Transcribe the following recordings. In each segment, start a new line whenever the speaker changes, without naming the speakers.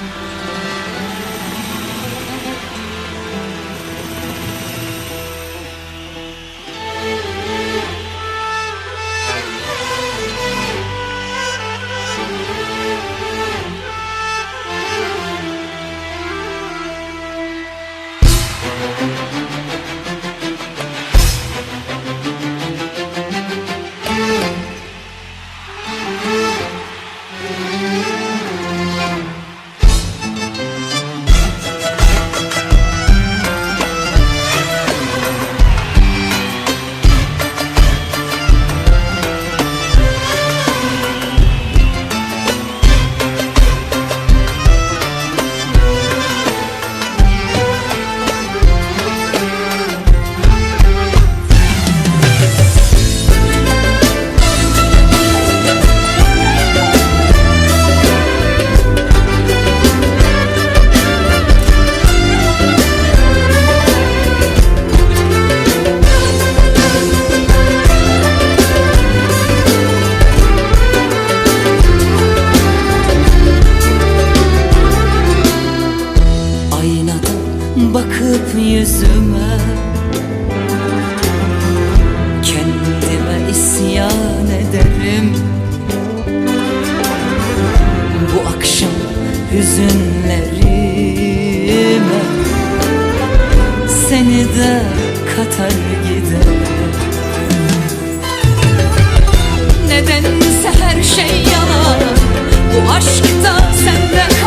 Thank you. Bakıp yüzüme. Kendime isyan ederim. Bu akşam hüzünlerime Seni de katar giderim Nedense her şey yalan. Bu aşkta sende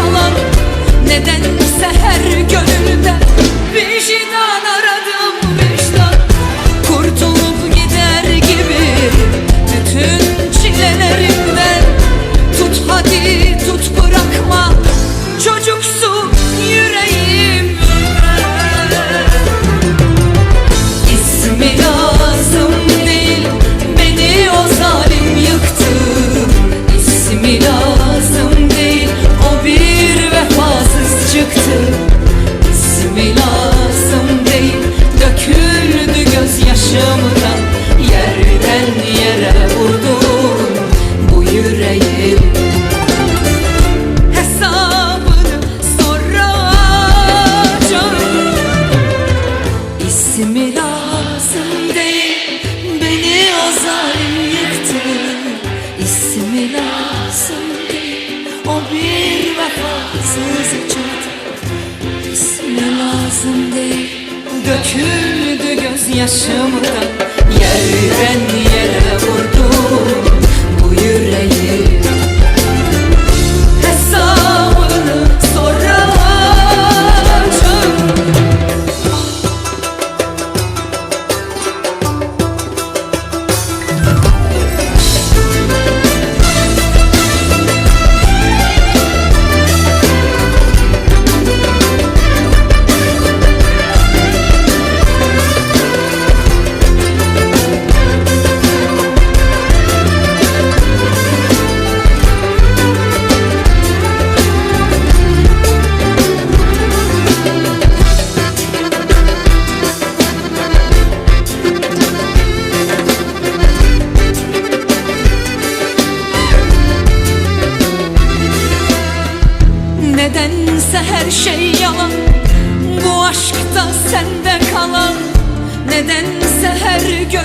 İsmi lazım değil Beni o zalim yıktı İsmi lazım değil O bir vefasız çıktı. İsmi lazım değil Döküldü gözyaşımdan. Yerden yere Nedense her şey yalan. Bu aşkta sende kalan Nedense her gönülde